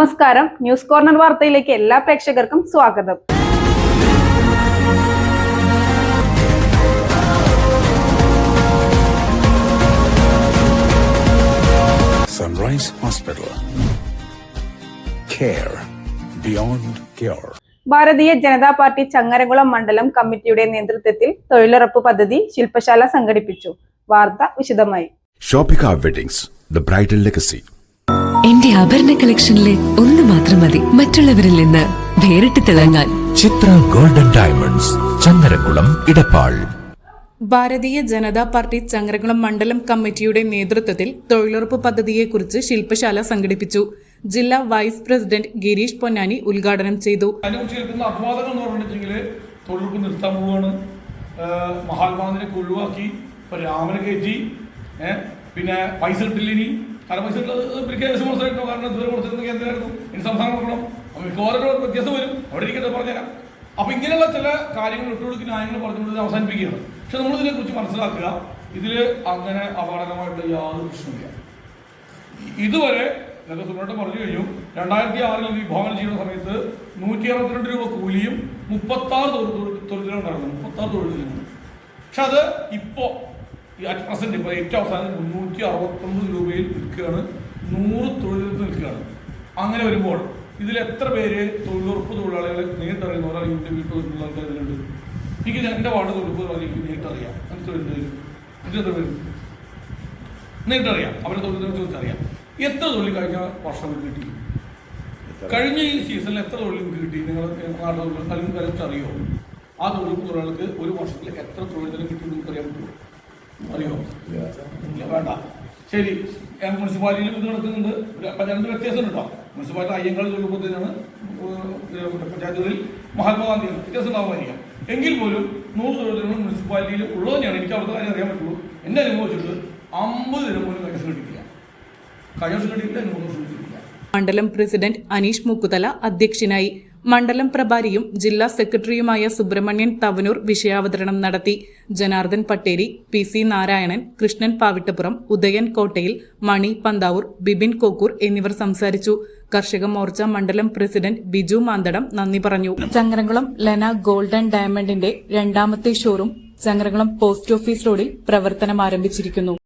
നമസ്കാരം. News corner വാർത്തയിലേക്ക് എല്ലാ പ്രേക്ഷകർക്കും സ്വാഗതം. Hospital beyond. Bharatiya Janata party Changaramkulam മണ്ഡലം കമ്മിറ്റിയുടെ നേതൃത്വത്തിൽ തൊഴിലുറപ്പ് പദ്ധതി ശില്പശാല സംഘടിപ്പിച്ചു. വാർത്ത വിശദമായി. Shoppika weddings the bridal legacy എന്റെ ആഭരണ കളക്ഷനിലെ ഒന്ന് മാത്രം മതി. മറ്റുള്ളവരിൽ നിന്ന് വേറിട്ട് തിളങ്ങാൻ. Chitra golden diamonds Chandrakulam Edappal. Bharatiya Janata party Changaramkulam മണ്ഡലം കമ്മിറ്റിയുടെ നേതൃത്വത്തിൽ തൊഴിലുറപ്പ് പദ്ധതിയെക്കുറിച്ച് ശില്പശാല സംഘടിപ്പിച്ചു. ജില്ലാ വൈസ് പ്രസിഡന്റ് ഗിരീഷ് പൊന്നാനി ഉദ്ഘാടനം ചെയ്തു. അതിനെക്കുറിച്ച് കേൾക്കുന്ന അപവാദങ്ങൾ എന്ന് പറഞ്ഞിട്ടുണ്ടെങ്കിൽ തൊഴിലുറപ്പ് നിർത്താൻ പോവുകയാണ്. മഹാത്മാഗാന്ധിനെ ഒഴിവാക്കി രാമനെ കയറ്റി പിന്നെ പൈസ കിട്ടില്ല ഇനി കാരണം കിട്ടുന്നത് കേസ് മനസ്സിലായിട്ടോ കാരണം ഇതുവരെ കൊടുത്തിരുന്ന കേന്ദ്രമായിരുന്നു. ഇനി സംസ്ഥാനം കൊടുക്കണം. മിക്കവാറും വ്യത്യാസം വരും. അവിടെ ഇരിക്കട്ടെ പറഞ്ഞുതരാം. അപ്പൊ ഇങ്ങനെയുള്ള ചില കാര്യങ്ങൾ ഒട്ടുകൊടുക്ക് ന്യായങ്ങൾ പറഞ്ഞുകൊണ്ട് അവസാനിപ്പിക്കുകയാണ്. പക്ഷെ നമ്മൾ ഇതിനെക്കുറിച്ച് മനസ്സിലാക്കുക. ഇതിൽ അങ്ങനെ അപകടകരമായിട്ടുള്ള യാതൊരു പ്രശ്നമില്ല ഇതുവരെ നേരത്തെ സുബ്രഹ്മണ്യം പറഞ്ഞു കഴിഞ്ഞു രണ്ടായിരത്തി ആറിൽ വിഭാവനം ചെയ്യുന്ന സമയത്ത് നൂറ്റി അറുപത്തിരണ്ട് രൂപ കൂലിയും മുപ്പത്തി ആറ് തൊഴിലുണ്ടായിരുന്നു മുപ്പത്തി ആറ് തൊഴിലുകൾ പക്ഷെ അത് ഇപ്പോ അറ്റ് പ്രസന്റ് ഇപ്പൊ ഏറ്റവും അവസാനം മുന്നൂറ്റി അറുപത്തൊമ്പത് രൂപയിൽ നിൽക്കുകയാണ്. നൂറ് തൊഴിലുറപ്പ് നിൽക്കുകയാണ്. അങ്ങനെ വരുമ്പോൾ ഇതിൽ എത്ര പേര് തൊഴിലുറപ്പ് തൊഴിലാളികളെ നേരിട്ടറിയുന്നവർ അല്ലെങ്കിൽ എന്റെ വീട്ടിൽ വരുന്ന ആൾക്കാർ ഇതിലുണ്ട്? എനിക്ക് എന്റെ വാർഡ് തൊഴിലുറപ്പ് തൊഴിലാളി എനിക്ക് നേരിട്ടറിയാം. എനിക്ക് തൊഴിലുണ്ട്? എത്ര പേര്? നേരിട്ടറിയാം. അവരെ തൊഴിലിനെ അറിയാം. എത്ര തൊഴിൽ കഴിഞ്ഞ വർഷം കിട്ടി? കഴിഞ്ഞ ഈ സീസണിൽ എത്ര തൊഴിൽ നിങ്ങൾക്ക് കിട്ടി? നിങ്ങൾ നാട്ടിൽ അല്ലെങ്കിൽ അറിയോ ആ തൊഴിൽ തൊഴിലാളികൾക്ക് ഒരു വർഷത്തിൽ എത്ര തൊഴിൽ കിട്ടി നിങ്ങൾക്ക് അറിയാൻ പറ്റുമോ? അറിയോ? ഇല്ല വേണ്ട. ശരി മുനിസിപ്പാലിറ്റിയിൽ ഇത് നടക്കുന്നുണ്ട് അപ്പം രണ്ട് വ്യത്യാസം ഉണ്ടോ മുനിസിപ്പാലിറ്റി അയ്യങ്കാളി തൊഴിൽ പദ്ധതിയാണ് പഞ്ചായത്തുകളിൽ മഹാത്മാഗാന്ധിയാണ്. വ്യത്യാസം ഉണ്ടാവുമായിരിക്കാം. എങ്കിൽ പോലും നൂറ് തൊഴിൽ മുനിസിപ്പാലിറ്റിയിൽ ഉള്ളത് തന്നെയാണ്. എനിക്ക് അവിടുത്തെ കാര്യം അറിയാൻ പറ്റുള്ളൂ. എന്റെ അനുഭവം വെച്ചിട്ട് അമ്പത് ദിനം പോലും കൈസ് കിട്ടിയില്ല കൈസ് കിട്ടിയില്ല നൂറ് വർഷം കിട്ടിയില്ല മണ്ഡലം പ്രസിഡന്റ് അനീഷ് മുക്കുതല അധ്യക്ഷനായി മണ്ഡലം പ്രഭാരിയും ജില്ലാ സെക്രട്ടറിയുമായ സുബ്രഹ്മണ്യൻ തവനൂർ വിഷയാവതരണം നടത്തി. ജനാർദ്ദൻ പട്ടേരി പി സി നാരായണൻ കൃഷ്ണൻ പാവിട്ടപ്പുറം ഉദയൻ കോട്ടയിൽ മണി പന്താവൂർ ബിബിൻ കോക്കൂർ എന്നിവർ സംസാരിച്ചു. കർഷക മോർച്ച മണ്ഡലം പ്രസിഡന്റ് ബിജു മാന്തടം നന്ദി പറഞ്ഞു. ചങ്ങരംകുളം ലെന ഗോൾഡൻ ഡയമണ്ടിന്റെ രണ്ടാമത്തെ ഷോറൂം ചങ്ങരംകുളം പോസ്റ്റ് ഓഫീസ് റോഡിൽ പ്രവർത്തനം ആരംഭിച്ചിരിക്കുന്നു.